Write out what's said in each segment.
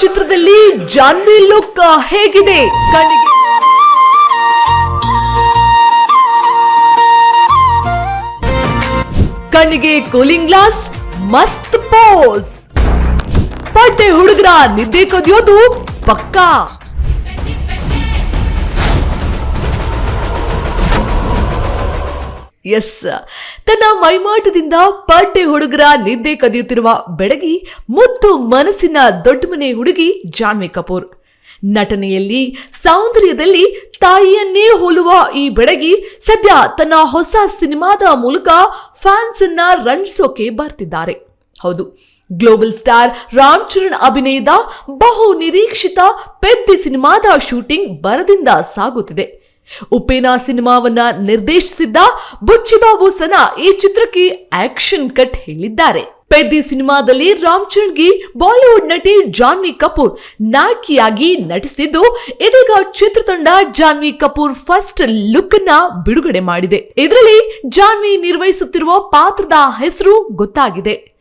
ಚಿತ್ರದಲ್ಲಿ ಜಾನ್ವಿ ಲುಕ್ ಹೇಗಿದೆ? ಕಣ್ಣಿಗೆ ಕಣ್ಣಿಗೆ ಕೂಲಿಂಗ್ ಗ್ಲಾಸ್ ಮಸ್ತ್ ಪೋಸ್ ಪಟ್ಟೆ ಹುಡುಗರ ನಿದ್ದೆ ಕದಿಯೋದು ಪಕ್ಕಾ. ಎಸ್ ತನ್ನ ಮೈಮಾಟದಿಂದ ಪಡ್ಡೆ ಹುಡುಗರ ನಿದ್ದೆ ಕದಿಯುತ್ತಿರುವ ಬೆಡಗಿ ಮುತ್ತು ಮನಸ್ಸಿನ ದೊಡ್ಡ ಮನೆ ಹುಡುಗಿ ಜಾನ್ವಿ ಕಪೂರ್. ನಟನೆಯಲ್ಲಿ ಸೌಂದರ್ಯದಲ್ಲಿ ತಾಯಿಯನ್ನೇ ಹೋಲುವ ಈ ಬೆಡಗಿ ಸದ್ಯ ತನ್ನ ಹೊಸ ಸಿನಿಮಾದ ಮೂಲಕ ಫ್ಯಾನ್ಸ್ ಅನ್ನ ರಂಜಿಸೋಕೆ ಬರ್ತಿದ್ದಾರೆ. ಹೌದು, ಗ್ಲೋಬಲ್ ಸ್ಟಾರ್ ರಾಮ್ ಚರಣ್ ಅಭಿನಯದ ಬಹು ನಿರೀಕ್ಷಿತ ಪೆದ್ದಿ ಸಿನಿಮಾದ ಶೂಟಿಂಗ್ ಬರದಿಂದ ಸಾಗುತ್ತಿದೆ. ಉಪೇನಾ ಸಿನಿಮಾವನ್ನ ನಿರ್ದೇಶಿಸಿದ್ದ ಬುಚ್ಚಿಬಾಬು ಸನ ಈ ಚಿತ್ರಕ್ಕೆ ಆಕ್ಷನ್ ಕಟ್ ಹೇಳಿದ್ದಾರೆ. ಪೆದ್ದಿ ಸಿನಿಮಾದಲ್ಲಿ ರಾಮ್ ಚರಣ್ಗೆ ಬಾಲಿವುಡ್ ನಟಿ ಜಾನ್ವಿ ಕಪೂರ್ ನಾಯಕಿಯಾಗಿ ನಟಿಸಿದ್ದು, ಇದೀಗ ಚಿತ್ರತಂಡ ಜಾನ್ವಿ ಕಪೂರ್ ಫಸ್ಟ್ ಲುಕ್ನ ಬಿಡುಗಡೆ ಮಾಡಿದೆ. ಇದರಲ್ಲಿ ಜಾನ್ವಿ ನಿರ್ವಹಿಸುತ್ತಿರುವ ಪಾತ್ರದ ಹೆಸರು ಗೊತ್ತಾಗಿದೆ.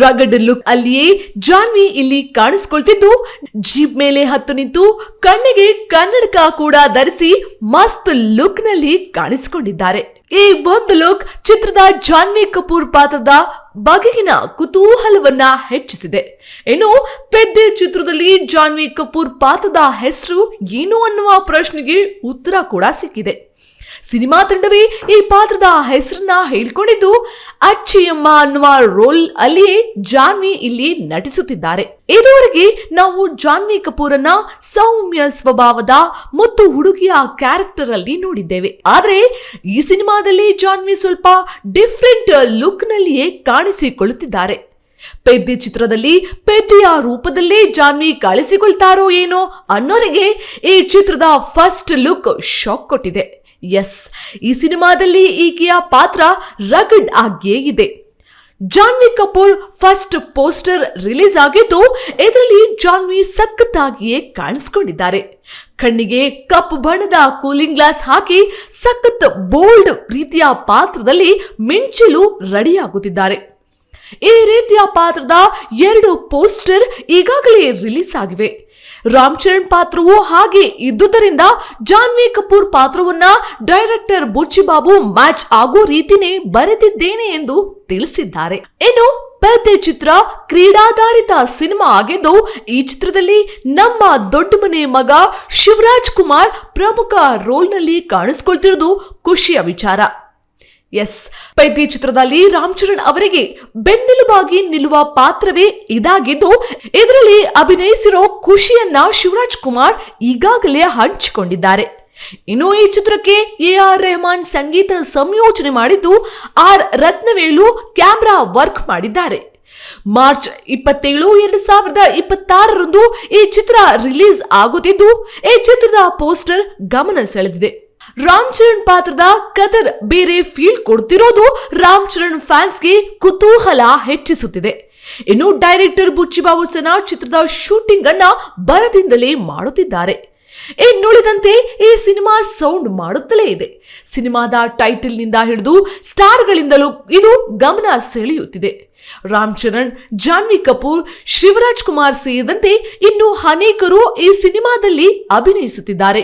ರಗಡ್ ಲುಕ್ ಅಲ್ಲಿಯೇ ಜಾನ್ವಿ ಇಲ್ಲಿ ಕಾಣಿಸ್ಕೊಳ್ತಿದ್ದು. ಜೀಪ್ ಮೇಲೆ ಹತ್ತು ನಿಂತು ಕಣ್ಣಿಗೆ ಕನ್ನಡಕ ಕೂಡ ಧರಿಸಿ ಮಸ್ತ್ ಲುಕ್ನಲ್ಲಿ ಕಾಣಿಸಿಕೊಂಡಿದ್ದಾರೆ. ಈ ಒಂದು ಲುಕ್ ಚಿತ್ರದ ಜಾನ್ವಿ ಕಪೂರ್ ಪಾತ್ರದ ಬಗೆಗಿನ ಕುತೂಹಲವನ್ನ ಹೆಚ್ಚಿಸಿದೆ. ಇನ್ನು ಪೆದ್ದೆ ಚಿತ್ರದಲ್ಲಿ ಜಾನ್ವಿ ಕಪೂರ್ ಪಾತ್ರದ ಹೆಸರು ಏನು ಅನ್ನುವ ಪ್ರಶ್ನೆಗೆ ಉತ್ತರ ಕೂಡ ಸಿಕ್ಕಿದೆ. ಸಿನಿಮಾ ತಂಡವೇ ಈ ಪಾತ್ರದ ಹೆಸರನ್ನ ಹೇಳ್ಕೊಂಡಿದ್ದು ಅಚ್ಚಿಯಮ್ಮ ಅನ್ನುವ ರೋಲ್ ಅಲ್ಲಿಯೇ ಜಾನ್ವಿ ಇಲ್ಲಿ ನಟಿಸುತ್ತಿದ್ದಾರೆ. ಇದುವರೆಗೆ ನಾವು ಜಾನ್ವಿ ಕಪೂರ್ ಅನ್ನ ಸೌಮ್ಯ ಸ್ವಭಾವದ ಮತ್ತು ಹುಡುಗಿಯ ಕ್ಯಾರೆಕ್ಟರ್ ಅಲ್ಲಿ ನೋಡಿದ್ದೇವೆ. ಆದ್ರೆ, ಈ ಸಿನಿಮಾದಲ್ಲಿ ಜಾನ್ವಿ ಸ್ವಲ್ಪ ಡಿಫ್ರೆಂಟ್ ಲುಕ್ ನಲ್ಲಿಯೇ ಕಾಣಿಸಿಕೊಳ್ಳುತ್ತಿದ್ದಾರೆ. ಪೆದ್ದಿ ಚಿತ್ರದಲ್ಲಿ ಪೆದ್ದಿಯ ರೂಪದಲ್ಲೇ ಜಾನ್ವಿ ಕಾಣಿಸಿಕೊಳ್ತಾರೋ ಏನೋ ಅನ್ನೋರಿಗೆ ಈ ಚಿತ್ರದ ಫಸ್ಟ್ ಲುಕ್ ಶಾಕ್ ಕೊಟ್ಟಿದೆ. ಎಸ್ ಈ ಸಿನಿಮಾದಲ್ಲಿ ಈಕೆಯ ಪಾತ್ರ ರಗಡ್ ಆಗಿಯೇ ಇದೆ. Janhvi Kapoor first poster release ಆಗಿದ್ದು ಇದರಲ್ಲಿ ಜಾನ್ವಿ ಸಖತ್ತಾಗಿಯೇ ಕಾಣಿಸ್ಕೊಂಡಿದ್ದಾರೆ. ಕಣ್ಣಿಗೆ ಕಪ್ಪು ಬಣ್ಣದ ಕೂಲಿಂಗ್ ಗ್ಲಾಸ್ ಹಾಕಿ ಸಖತ್ ಬೋಲ್ಡ್ ರೀತಿಯ ಪಾತ್ರದಲ್ಲಿ ಮಿಂಚಲು ರೆಡಿಯಾಗುತ್ತಿದ್ದಾರೆ. ಈ ರೀತಿಯ ಪಾತ್ರದ ಎರಡು ಪೋಸ್ಟರ್ ಈಗಾಗಲೇ ರಿಲೀಸ್ ಆಗಿವೆ. ರಾಮ್ ಚರಣ್ ಪಾತ್ರವು ಹಾಗೆ ಇದ್ದುದರಿಂದ ಜಾನ್ವಿ ಕಪೂರ್ ಪಾತ್ರವನ್ನ ಡೈರೆಕ್ಟರ್ ಬುಚ್ಚಿಬಾಬು ಮ್ಯಾಚ್ ಆಗೋ ರೀತಿನೇ ಬರೆದಿದ್ದೇನೆ ಎಂದು ತಿಳಿಸಿದ್ದಾರೆ. ಇನ್ನು ಪ್ರತಿ ಚಿತ್ರ ಕ್ರೀಡಾಧಾರಿತ ಸಿನಿಮಾ ಆಗಿದ್ದು, ಈ ಚಿತ್ರದಲ್ಲಿ ನಮ್ಮ ದೊಡ್ಡ ಮನೆ ಮಗ ಶಿವರಾಜ್ ಕುಮಾರ್ ಪ್ರಮುಖ ರೋಲ್ನಲ್ಲಿ ಕಾಣಿಸ್ಕೊಳ್ತಿರೋದು ಖುಷಿಯ ವಿಚಾರ. ಎಸ್. ಪೈತಿ ಚಿತ್ರದಲ್ಲಿ ರಾಮ್ ಚರಣ್ ಅವರಿಗೆ ಬೆನ್ನೆಲುಬಾಗಿ ನಿಲ್ಲುವ ಪಾತ್ರವೇ ಇದಾಗಿದ್ದು, ಇದರಲ್ಲಿ ಅಭಿನಯಿಸಿರೋ ಖುಷಿಯನ್ನ ಶಿವರಾಜ್ ಕುಮಾರ್ ಈಗಾಗಲೇ ಹಂಚಿಕೊಂಡಿದ್ದಾರೆ. ಇನ್ನು ಈ ಚಿತ್ರಕ್ಕೆ ಎ ಆರ್ ರೆಹಮಾನ್ ಸಂಗೀತ ಸಂಯೋಜನೆ ಮಾಡಿದ್ದು, ಆರ್. ರತ್ನವೇಲು ಕ್ಯಾಮ್ರಾ ವರ್ಕ್ ಮಾಡಿದ್ದಾರೆ. ಮಾರ್ಚ್ ಇಪ್ಪತ್ತೇಳು, ಎರಡು ಸಾವಿರದ ಇಪ್ಪತ್ತಾರರಂದು ಈ ಚಿತ್ರ ರಿಲೀಸ್ ಆಗುತ್ತಿದ್ದು, ಈ ಚಿತ್ರದ ಪೋಸ್ಟರ್ ಗಮನ ಸೆಳೆದಿದೆ. ರಾಮ್ ಚರಣ್ ಪಾತ್ರದ ಕದರ್ ಬೇರೆ ಫೀಲ್ ಕೊಡ್ತಿರೋದು ರಾಮ್ ಚರಣ್ ಫ್ಯಾನ್ಸ್ಗೆ ಕುತೂಹಲ ಹೆಚ್ಚಿಸುತ್ತಿದೆ. ಇನ್ನು ಡೈರೆಕ್ಟರ್ ಬುಚ್ಚಿಬಾಬು ಸನಾ ಚಿತ್ರದ ಶೂಟಿಂಗ್ ಅನ್ನ ಬರದಿಂದಲೇ ಮಾಡುತ್ತಿದ್ದಾರೆ. ಇನ್ನುಳಿದಂತೆ ಈ ಸಿನಿಮಾ ಸೌಂಡ್ ಮಾಡುತ್ತಲೇ ಇದೆ. ಸಿನಿಮಾದ ಟೈಟಲ್ನಿಂದ ಹಿಡಿದು ಸ್ಟಾರ್ಗಳಿಂದಲೂ ಇದು ಗಮನ ಸೆಳೆಯುತ್ತಿದೆ. ರಾಮ್ ಚರಣ್, ಜಾನ್ವಿ ಕಪೂರ್, ಶಿವರಾಜ್ ಕುಮಾರ್ ಸೇರಿದಂತೆ ಇನ್ನು ಅನೇಕರು ಈ ಸಿನಿಮಾದಲ್ಲಿ ಅಭಿನಯಿಸುತ್ತಿದ್ದಾರೆ.